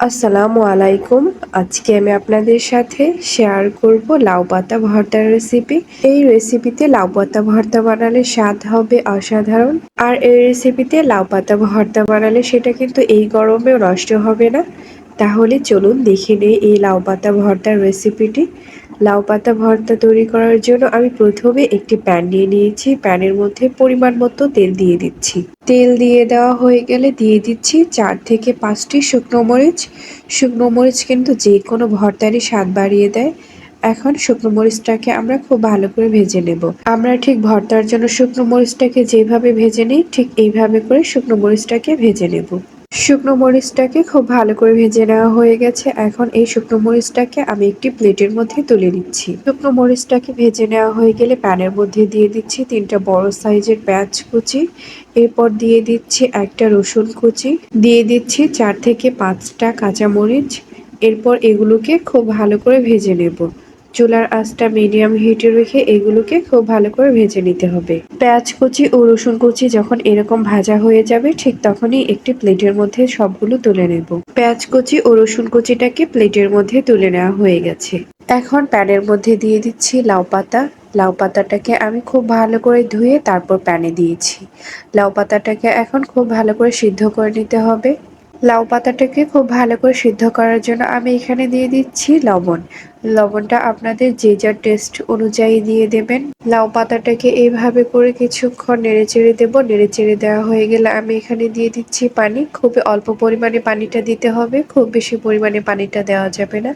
আসসালামু আলাইকুম। আজকে আমি আপনাদের সাথে শেয়ার করব লাউ পাতা ভর্তার রেসিপি এই রেসিপিতে লাউ পাতা ভর্তা বানালে স্বাদ হবে অসাধারণ। আর এই রেসিপিতে লাউ পাতা ভর্তা বানালে সেটা কিন্তু এই গরমে নষ্ট হবে না। তাহলে চলুন দেখে নেই এই লাউ পাতা ভর্তার রেসিপিটি লাউ পাতা ভর্তা তৈরি করার জন্য আমি প্রথমে একটি প্যান নিয়ে নিয়েছি। প্যানের মধ্যে পরিমাণ মতো তেল দিয়ে দিচ্ছি। তেল দিয়ে দেওয়া হয়ে গেলে দিয়ে দিচ্ছি চার থেকে পাঁচটি শুকনো মরিচ। শুকনো মরিচ কিন্তু যে কোনো ভর্তারই স্বাদ বাড়িয়ে দেয়। এখন শুকনো মরিচটাকে আমরা খুব ভালো করে ভেজে নেব। আমরা ঠিক ভর্তার জন্য শুকনো মরিচটাকে যেভাবে ভেজে নিই, ঠিক এইভাবে করে শুকনো মরিচটাকে ভেজে নেব। শুকনো মরিচটাকে খুব ভালো করে ভেজে নেওয়া হয়ে গেছে। এখন এই শুকনো মরিচটাকে আমি একটি প্লেটের মধ্যে তুলে নিচ্ছি। শুকনো মরিচটাকে ভেজে নেওয়া হয়ে গেলে প্যানের মধ্যে দিয়ে দিচ্ছি তিনটা বড় সাইজের পেঁয়াজ কুচি। এরপর দিয়ে দিচ্ছি একটা রসুন কুচি। দিয়ে দিচ্ছি চার থেকে পাঁচটা কাঁচামরিচ। এরপর এগুলোকে খুব ভালো করে ভেজে নেব। চুলার আঁচটা মিডিয়াম হিটে রেখে এগুলোকে খুব ভালো করে ভেজে নিতে হবে। পেঁয়াজ কুচি ও রসুন কুচি যখন এরকম ভাজা হয়ে যাবে, ঠিক তখনই একটি প্লেটের মধ্যে সবগুলো তুলে নেব। পেঁয়াজ কুচি ও রসুন কুচিটাকে প্লেটের মধ্যে তুলে নেওয়া হয়ে গেছে। এখন প্যানের মধ্যে দিয়ে দিচ্ছি লাউ পাতা। লাউ পাতাটাকে আমি খুব ভালো করে ধুয়ে তারপর প্যানে দিয়েছি। লাউ পাতাটাকে এখন খুব ভালো করে সিদ্ধ করে নিতে হবে। লাউ পাতাটাকে খুব ভালো করে সিদ্ধ করার জন্য আমি এখানে দিয়ে দিচ্ছি লবণ। লবণটা আপনাদের যে যার টেস্ট অনুযায়ী দিয়ে দেবেন। লাউ পাতাটাকে এইভাবে করে কিছুক্ষণ নেড়ে চেড়ে দেবো। নেড়ে চেড়ে দেওয়া হয়ে গেলে আমি এখানে দিয়ে দিচ্ছি পানি। খুবই অল্প পরিমাণে পানিটা দিতে হবে। খুব বেশি পরিমাণে পানিটা দেওয়া যাবে না।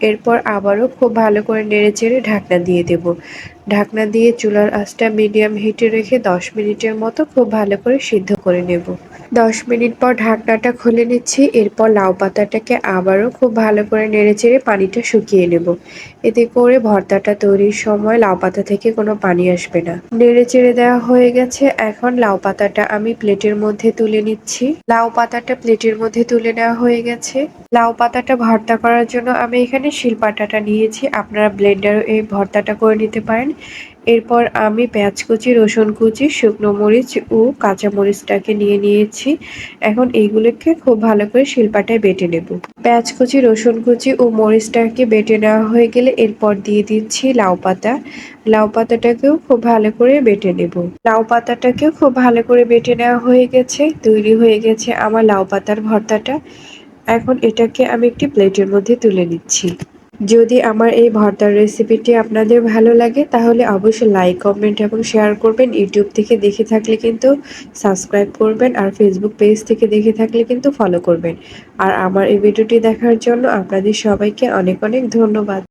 এরপর আবারও খুব ভালো করে নেড়ে চেড়ে ঢাকনা দিয়ে দেব। ঢাকনা দিয়ে চুলার আঁচটা মিডিয়াম হিটে রেখে দশ মিনিটের মতো খুব ভালো করে সিদ্ধ করে নেব। দশ মিনিট পর ঢাকনাটা খুলে নিচ্ছি। এরপর লাউ পাতাটাকে আবারও খুব ভালো করে নেড়ে চেড়ে পানিটা শুকিয়ে নেব এতে করে ভর্তাটা তৈরির সময় লাউ পাতা থেকে কোনো পানি আসবে না। নেড়ে চেড়ে দেওয়া হয়ে গেছে। এখন লাউ পাতাটা আমি প্লেটের মধ্যে তুলে নিচ্ছি। লাউ পাতাটা প্লেটের মধ্যে তুলে নেওয়া হয়ে গেছে। লাউ পাতাটা ভর্তা করার জন্য আমি এখানে শিলপাটাটা নিয়েছি। আপনারা ব্লেন্ডারও এই ভর্তাটা করে নিতে পারেন। এরপর আমি পেঁয়াজ কুচি, রসুন কুচি, শুকনো মরিচ ও কাঁচা মরিচটাকে নিয়ে নিয়েছি। এখন এইগুলোকে খুব ভালো করে শিলপাটায় বেটে নেব। পেঁয়াজ কুচি, রসুন কুচি ও মরিচটাকে বেটে নেওয়া হয়ে গেলে এরপর দিয়ে দিচ্ছি লাউ পাতা। লাউ পাতাটাকেও খুব ভালো করে বেটে নেব। লাউ পাতাটাকেও খুব ভালো করে বেটে নেওয়া হয়ে গেছে, তৈরি হয়ে গেছে আমার লাউ পাতার ভর্তাটা। এখন এটাকে আমি একটি প্লেটের মধ্যে তুলে নিচ্ছি। যদি আমার এই ভর্তার রেসিপিটি আপনাদের ভালো লাগে, তাহলে অবশ্যই লাইক কমেন্ট এবং শেয়ার করবেন। ইউটিউব থেকে দেখে থাকলে কিন্তু সাবস্ক্রাইব করবেন আর ফেসবুক পেজ থেকে দেখে থাকলে কিন্তু ফলো করবেন। আর আমার এই ভিডিওটি দেখার জন্য আপনাদের সবাইকে অনেক অনেক ধন্যবাদ।